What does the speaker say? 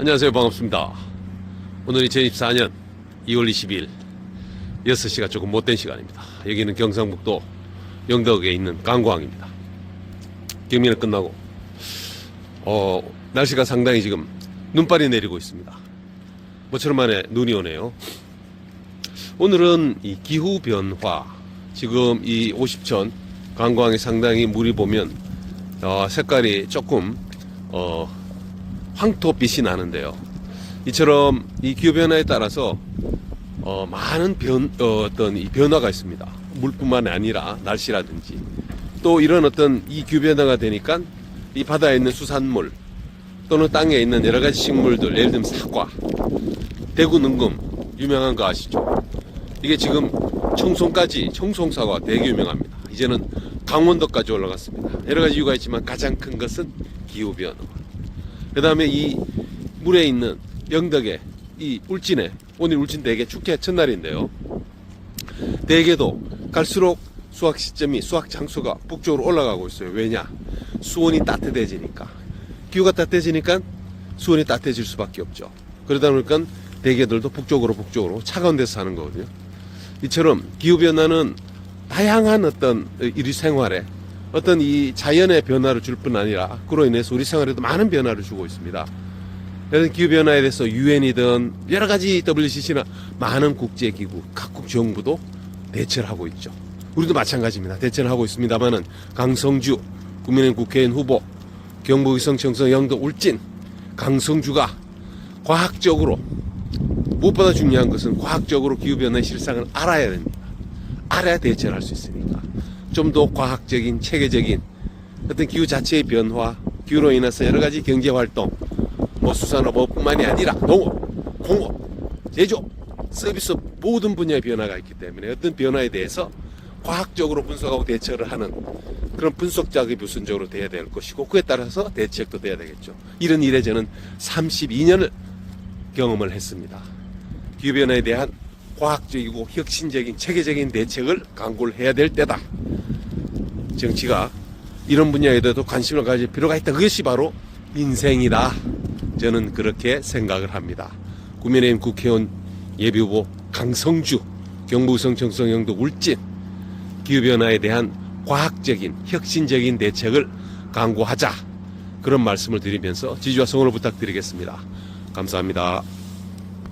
안녕하세요. 반갑습니다. 오늘 2024년 2월 20일 6시가 조금 못된 시간입니다. 여기는 경상북도 영덕에 있는 강광입니다. 경민은 끝나고, 어, 날씨가 상당히 지금 눈발이 내리고 있습니다. 모처럼 만에 눈이 오네요. 오늘은 이 기후 변화, 지금 이 50천 강광이 상당히 물이 보면, 어, 색깔이 조금, 어, 황토빛이 나는데요. 이처럼 이 기후 변화에 따라서 어, 많은 변, 어, 어떤 이 변화가 있습니다. 물뿐만 아니라 날씨라든지 또 이런 어떤 이 기후 변화가 되니까 이 바다에 있는 수산물 또는 땅에 있는 여러 가지 식물들 예를 들면 사과, 대구 능금 유명한 거 아시죠? 이게 지금 청송까지 청송사과 되게 유명합니다. 이제는 강원도까지 올라갔습니다. 여러 가지 이유가 있지만 가장 큰 것은 기후 변화. 그 다음에 이 물에 있는 영덕에 이 울진에 오늘 울진 대게 축제 첫날인데요. 대게도 갈수록 수확 시점이 수확 장소가 북쪽으로 올라가고 있어요. 왜냐? 수온이 따뜻해지니까 기후가 따뜻해지니까 수온이 따뜻해질 수밖에 없죠. 그러다 보니까 대게들도 북쪽으로 북쪽으로 차가운 데서 사는 거거든요. 이처럼 기후 변화는 다양한 어떤 우리 생활에 어떤 이 자연의 변화를 줄 뿐 아니라 그로 인해서 우리 생활에도 많은 변화를 주고 있습니다. 그래서 기후 변화에 대해서 유엔이든 여러 가지 WCC나 많은 국제 기구, 각국 정부도 대처를 하고 있죠. 우리도 마찬가지입니다. 대처를 하고 있습니다만은 강성주 국민의힘 국회의원 후보, 경북위성청소 영도 울진 강성주가 과학적으로 무엇보다 중요한 것은 과학적으로 기후 변화의 실상을 알아야 됩니다. 알아야 대처를 할 수 있으니까 좀 더 과학적인 체계적인 어떤 기후 자체의 변화, 기후로 인해서 여러 가지 경제 활동, 뭐 수산업뿐만이 아니라 농업, 공업, 제조업, 서비스 모든 분야의 변화가 있기 때문에 어떤 변화에 대해서 과학적으로 분석하고 대처를 하는 그런 분석 작업이 우선적으로 돼야 될 것이고 그에 따라서 대책도 돼야 되겠죠. 이런 일에 저는 32년을 경험을 했습니다. 기후 변화에 대한 과학적이고 혁신적인 체계적인 대책을 강구를 해야 될 때다. 정치가 이런 분야에 대해서 관심을 가질 필요가 있다. 그것이 바로 인생이다. 저는 그렇게 생각을 합니다. 국민의힘 국회의원 예비후보 강성주, 경북성 청송영도 울진 기후변화에 대한 과학적인 혁신적인 대책을 강구하자. 그런 말씀을 드리면서 지지와 성원을 부탁드리겠습니다. 감사합니다.